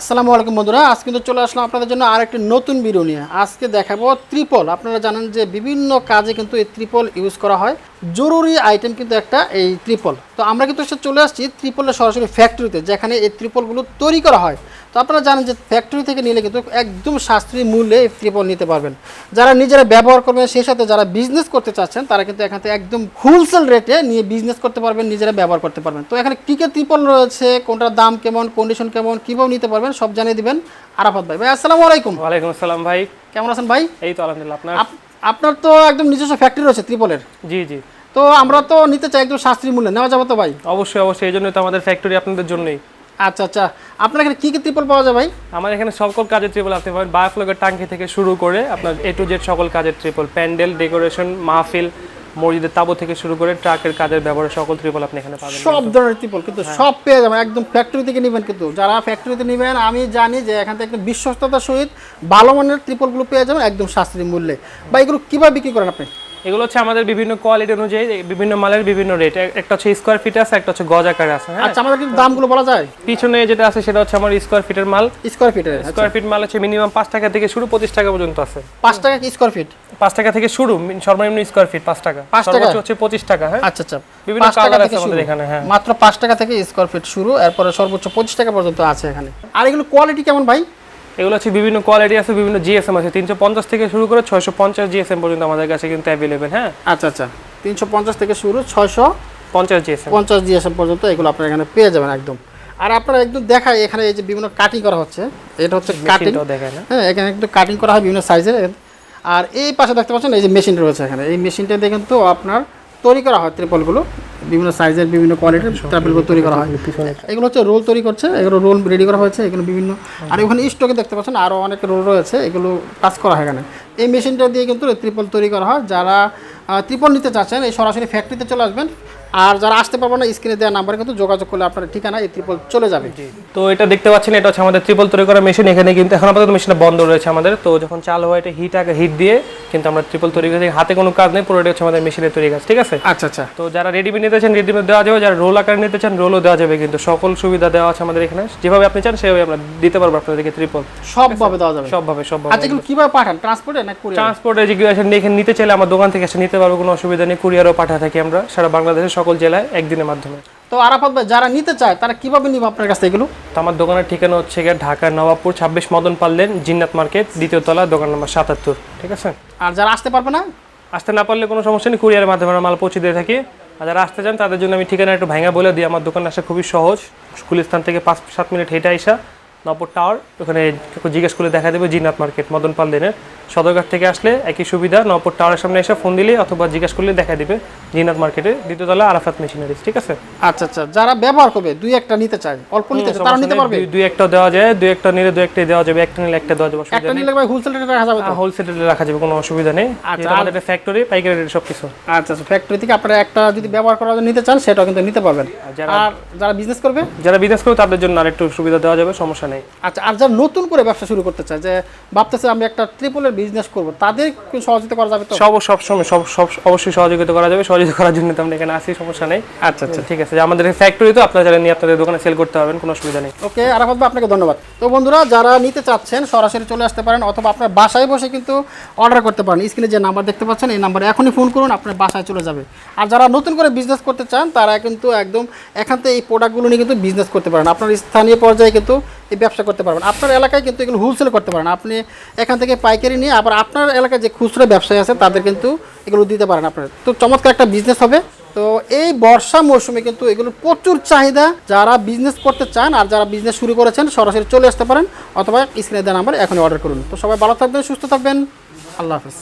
আসসালামু আলাইকুম বন্ধুরা, আজ কিন্তু চলে আসলাম আপনাদের জন্য আর একটি নতুন ভিডিও নিয়ে। আজকে দেখাবো ত্রিপল। আপনারা জানেন যে বিভিন্ন কাজে কিন্তু এই ত্রিপল ইউজ করা হয়। জরুরি আইটেম কিন্তু একটা এই ত্রিপল। তো আমরা কিন্তু চলে আসছি ত্রিপলের সরাসরি ফ্যাক্টরিতে যেখানে এই ত্রিপলগুলো তৈরি করা হয়। তো আপনারা জানেন যে ফ্যাক্টরি থেকে নিলে কিন্তু একদম সাশ্রয়ী মূল্যে ত্রিপল নিতে পারবেন। যারা নিজেরা ব্যবহার করবেন সেই সাথে যারা বিজনেস করতে চাচ্ছেন তারা কিন্তু এখান থেকে একদম হোলসেল রেটে নিয়ে বিজনেস করতে পারবেন নিজেরা ব্যবহার করতে পারবেন। তো এখানে কী কী ত্রিপল রয়েছে কোনটার দাম কেমন কন্ডিশন কেমন কীভাবে নিতে পারবেন সব জানিয়ে দিবেন আরাফাত ভাই। ভাই আসসালামু আলাইকুম। ওয়ালাইকুম আসসালাম ভাই। কেমন আছেন ভাই? এই তো আলহামদুলিল্লাহ আপনার? আপনার তো একদম নিজস্ব ফ্যাক্টরি রয়েছে ত্রিপলের। জি জি। তো আমরা তো নিতে চাই একদম সাশ্রয়ী মূল্যে নেওয়া যাবে তো ভাই? অবশ্যই অবশ্যই। এই জন্য তো আমাদের ফ্যাক্টরি আপনাদের জন্যই। আচ্ছা আচ্ছা। আপনার এখানে কী কী ত্রিপল পাওয়া যায় ভাই? আমার এখানে সকল কাজের ট্রিপল আপনি পাবেন। বায়োফ্লগের টাঙ্কি থেকে শুরু করে আপনার এ টু জেড সকল কাজের ট্রিপল প্যান্ডেল ডেকোরেশন মাহফিল মসজিদের তাবু থেকে শুরু করে ট্রাকের কাজের ব্যবহার সকল ট্রিপল আপনি এখানে পাবেন। সব ধরনের ত্রিপল কিন্তু সব পেয়ে যাবেন একদম ফ্যাক্টরি থেকে নেবেন কিন্তু। যারা ফ্যাক্টরিতে নেবেন আমি জানি যে এখান থেকে একদম বিশ্বস্ততার সহিত ভালো মানের ত্রিপলগুলো পেয়ে যাবেন একদম সাশ্রয়ী মূল্যে। বা এগুলো কীভাবে বিক্রি করেন আপনি? এগুলো হচ্ছে আমাদের বিভিন্ন কোয়ালিটি অনুযায়ী বিভিন্ন মালের বিভিন্ন রেট একটা হচ্ছে স্কোয়ার ফিট আছে একটা হচ্ছে গজ আকারে আছে হ্যাঁ? আচ্ছা আমাদের কিন্তু দামগুলো বলা যায়? পিছনে যেটা আছে সেটা হচ্ছে আমার স্কোয়ার ফিটের মাল। স্কোয়ার ফিটের স্কোয়ার ফিট মাল হচ্ছে মিনিমাম পাঁচ টাকা থেকে শুরু পঁচিশ টাকা পর্যন্ত আছে। পাঁচ টাকা কি স্কোয়ার ফিট পাঁচ টাকা থেকে শুরু সর্বনিম্ন স্কোয়ার ফিট পাঁচ টাকা। পাঁচ টাকা? হচ্ছে পঁচিশ টাকা হ্যাঁ? আচ্ছা আচ্ছা। বিভিন্ন কালার আছে আমাদের এখানে হ্যাঁ। মাত্র পাঁচ টাকা থেকে স্কোয়ার ফিট শুরু এরপরে সর্বোচ্চ পঁচিশ টাকা পর্যন্ত আছে এখানে। আর এগুলো কোয়ালিটি কেমন ভাই? এগুলো হচ্ছে বিভিন্ন কোয়ালিটি আছে বিভিন্ন জিএসএম আছে। তিনশো পঞ্চাশ থেকে শুরু করে ছয়শো পঞ্চাশ জিএসএম পর্যন্ত আমাদের কাছে কিন্তু অ্যাভেলেবেল হ্যাঁ? আচ্ছা আচ্ছা। তিনশো পঞ্চাশ থেকে শুরু ছয়শো পঞ্চাশ জিএসএম পঞ্চাশ জিএসএম পর্যন্ত এগুলো আপনারা এখানে পেয়ে যাবেন একদম। আর আপনারা একদম দেখায় এখানে এই যে বিভিন্ন কাটিং করা হচ্ছে এটা হচ্ছে কাটিং দেখায় হ্যাঁ এখানে একটু কাটিং করা হয় বিভিন্ন সাইজের আর এই পাশে দেখতে পাচ্ছেন এই যে মেশিন রয়েছে এখানে। এই মেশিনটা দিয়ে কিন্তু আপনার তৈরি করা হয় ত্রিপলগুলো। বিভিন্ন সাইজের বিভিন্ন কোয়ালিটির ত্রিপলগুলো তৈরি করা হয়। এগুলো হচ্ছে রোল তৈরি করছে এগুলো রোল রেডি করা হয়েছে এগুলো বিভিন্ন। আর ওখানে স্টকে দেখতে পাচ্ছেন আরও অনেক রোল রয়েছে এগুলো কাজ করা হয় এখানে। এই মেশিনটা দিয়ে কিন্তু ত্রিপল তৈরি করা হয়। যারা ত্রিপল নিতে চাচ্ছেন এই সরাসরি ফ্যাক্টরিতে চলে আসবেন। আর যারা আসতে পারবেন না স্ক্রিনে দেওয়া নাম্বারে কিন্তু যোগাযোগ করলে আপনার ঠিকানা এই ত্রিপল চলে যাবে। তো এটা দেখতে পাচ্ছেন এটা হচ্ছে আমাদের ট্রিপল তৈরি করা মেশিন এখানে কিন্তু এখন আপাতত মেশিনটা বন্ধ রয়েছে আমাদের। তো যখন চালু হয় এটা হিট আগে হিট দিয়ে কিন্তু আমরা ট্রিপল তৈরি করে হাতে কোনো কাজ নেই পুরোটা হচ্ছে আমাদের মেশিনের তৈরি কাজ ঠিক আছে? আচ্ছা আচ্ছা। তো যারা রেডিমেড নিতে চান রেডিমেড দেওয়া যাবে। যারা রোল আকারে নিতে চান রোলও দেওয়া যাবে কিন্তু। সকল সুবিধা দেওয়া আছে আমাদের এখানে। যেভাবে আপনি চান সেভাবে আমরা দিতে পারব আপনাদেরকে ত্রিপল সবভাবে দেওয়া যাবে। সবভাবে সবভাবে। আচ্ছা এগুলো কীভাবে পাঠান? ট্রান্সপোর্টে না কুরিয়ার ট্রান্সপোর্ট এখানে নিতে চাইলে আমার দোকান থেকে এসে নিতে পারব কোনো অসুবিধা নেই। কুরিয়ারও পাঠা থাকি আমরা। সারা বাংলাদেশের সকল জেলায় একদিনের মাধ্যমে। তো আরাফাত ভাই যারা নিতে চায় তারা কীভাবে নিবে আপনার কাছে এগুলো? তো আমার দোকানের ঠিকানা হচ্ছে গিয়ে ঢাকা নবাবপুর ছাব্বিশ মদন পাল্লেন জিন্নাত মার্কেট দ্বিতীয় তলা দোকান নম্বর সাতাত্তর। ঠিক আছে? আর যারা আসতে পারবে না? আসতে না পারলে কোনো সমস্যা নেই কুরিয়ারের মাধ্যমে আমরা মাল পৌঁছে দিয়ে থাকি। আর যারা আসতে চান তাদের জন্য আমি ঠিকানা একটু ভাঙা বলে দিই। আমার দোকান আসা খুবই সহজ। স্কুল স্থান থেকে পাঁচ সাত মিনিট হেঁটে আইসা নবপুর টাওয়ার ওখানে জিজ্ঞেস করে দেখা দেবে জিন্নাত মার্কেট মদন পাল্লেনের সদরঘাট থেকে আসলে একই সুবিধা নবপুর টাওয়ারের সামনে এসে ফোন দিলে অথবা জিজ্ঞেস করলে দেখা দিবে জিন্নাত মার্কেটে দ্বিতীয় তলা আরাফাত মেশিনারিজ ঠিক আছে? আচ্ছা আচ্ছা যারা ব্যবহার করবে দুই একটা নিতে চায় অল্প নিতে চায় তারা নিতে পারবে? দুই- একটা দেওয়া যায় দুই একটা নিলে দুই একটাই দেওয়া যাবে একটা নিলে একটা দেওয়া যাবে একটা নিলে ভাই হোলসেল রেটে রাখা যাবে তো? হোলসেলে রাখা যাবে কোনো অসুবিধা নেই। আচ্ছা, আমাদের ফ্যাক্টরি পাইকারি রেট সব কিছু আচ্ছা আচ্ছা ফ্যাক্টরি থেকে আপনারা একটা যদি ব্যবহার করার জন্য নিতে চান সেটাও কিন্তু নিতে পারবেন। যারা- আর যারা বিজনেস করবে? যারা বিজনেস করবে তাদের জন্য আরেকটু সুবিধা দেওয়া যাবে সমস্যা নেই। আচ্ছা আর যারা নতুন করে ব্যবসা শুরু করতে চায় যে ভাবতেছে আমি একটা ট্রিপলের বিজনেস করব তাদের সহযোগিতা করা যাবে তো? সব সব সময় সব সব অবশ্যই সহযোগিতা করা যাবে। সহযোগিতা করার জন্য তো আমরা এখানে আসি সমস্যা নেই। আচ্ছা আচ্ছা। ঠিক আছে আমাদের ফ্যাক্টরি তো আপনারা যারা নিয়ে আপনাদের দোকানে সেল করতে পারবেন কোনো অসুবিধা নেই। ওকে আরাফাত ভাই আপনাকে ধন্যবাদ। তো বন্ধুরা যারা নিতে চাচ্ছেন সরাসরি চলে আসতে পারেন অথবা আপনার বাসায় বসে কিন্তু অর্ডার করতে পারেন। স্ক্রিনে যে নাম্বার দেখতে পাচ্ছেন এই নাম্বারে এখনই ফোন করুন আপনার বাসায় চলে যাবে। আর যারা নতুন করে বিজনেস করতে চান তারা কিন্তু একদম এখান থেকে এই প্রোডাক্টগুলো নিয়ে কিন্তু বিজনেস করতে পারেন। আপনার স্থানীয় পর্যায়ে কিন্তু এই ব্যবসা করতে পারবেন। আপনার এলাকায় কিন্তু এগুলো হোলসেল করতে পারেন। আপনি এখান থেকে পাইকারি নিয়ে আবার আপনার এলাকায় যে খুচরো ব্যবসায়ী আছে, তাদের কিন্তু এগুলো দিতে পারেন আপনার তো চমৎকার একটা বিজনেস হবে। তো এই বর্ষা মৌসুমে কিন্তু এগুলো প্রচুর চাহিদা। যারা বিজনেস করতে চান আর যারা বিজনেস শুরু করেছেন, সরাসরি চলে আসতে পারেন অথবা স্ক্রিনে দেওয়া নাম্বার এখনই অর্ডার করুন। তো সবাই ভালো থাকবেন, সুস্থ থাকবেন। আল্লাহ হাফিজ।